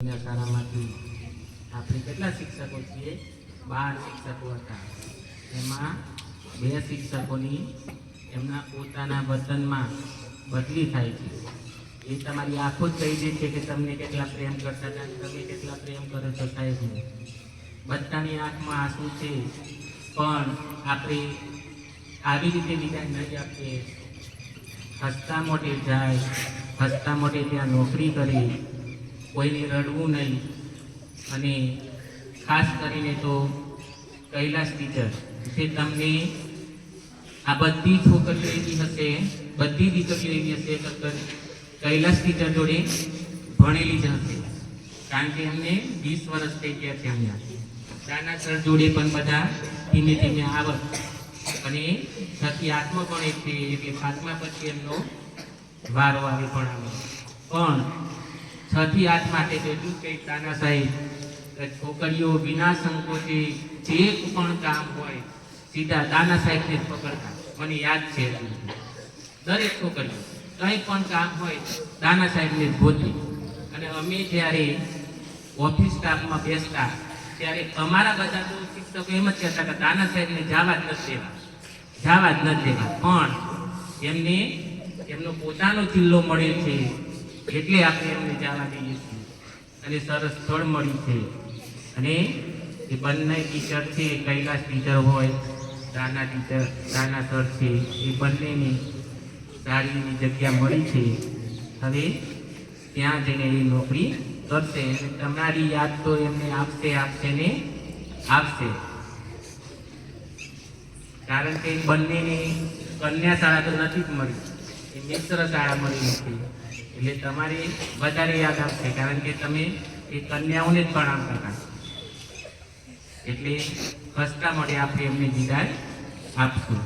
કન્યા આપણે કેટલા શિક્ષકો છીએ? બાર શિક્ષકો હતા. એમાં બે શિક્ષકોની એમના પોતાના વતનમાં બદલી થાય છે. એ તમારી આંખો જ કહી દે છે કે તમને કેટલા પ્રેમ કરતા હતા તમે કેટલા પ્રેમ કરો છો સાહેબને બધાની આંખમાં આંસુ છે. પણ આપણે આવી રીતે વિધાન નહીં આપીએ. હસતા મોટે જાય, હસતા મોટે ત્યાં નોકરી કરે કોઈને રડવું નહીં. અને ખાસ કરીને તો કૈલાસ ટીચર, જે તમને આ બધી છોકરીઓ એવી હશે, બધી દીકરીઓ એવી હશે કૈલાસ ટીચર જોડે ભણેલી જ હશે. કારણ કે અમને વીસ વર્ષ થઈ ગયા છે અહીંયા. નાના સર જોડે પણ બધા ધીમે ધીમે આવત અને છથી આત્મા પણ એક છે, એટલે સાતમા પછી એમનો વારો આવે ભણાવવાનો. પણ છ થી આઠ માટે એટલું કંઈક સાહેબ છોકરીઓ વિના સંકોચે જે પણ કામ હોય, સીધા દાના સાહેબને જ પકડતા. મને યાદ છે દરેક છોકરીઓ કંઈ પણ કામ હોય દાના સાહેબને ગોતી. અને અમે જ્યારે ઓફિસ સ્ટાફમાં બેસતા, ત્યારે અમારા બધા તો શિક્ષકો એમ જ કહેતા કે દાના સાહેબને જવા જ નથી દેવા, જવા જ નથી દેવા. પણ એમને એમનો પોતાનો જિલ્લો મળે છે. એટલે આપણે એમને જાણવા દઈએ છીએ. અને સરસ સ્થળ મળ્યું છે. અને એ બંને ટીચર છે, કૈલાસ ટીચર હોય, રાના ટીચર રાના સર છે, એ બંનેની સારીની જગ્યા મળી છે. હવે ત્યાં જઈને એ નોકરી કરશે અને તમારી યાદ તો એમને આપશે આપશે ને આપશે. કારણ કે બંનેને કન્યા શાળા તો નથી જ મળી. એ મિશ્ર શાળા મળી નથી એટલે તમારે વધારે યાદ આવશે કારણ કે તમે એ કન્યાઓને જ પ્રણામ કરતા. એટલે ફસ્ટા મળે આપણે એમને વિદાય આપશું.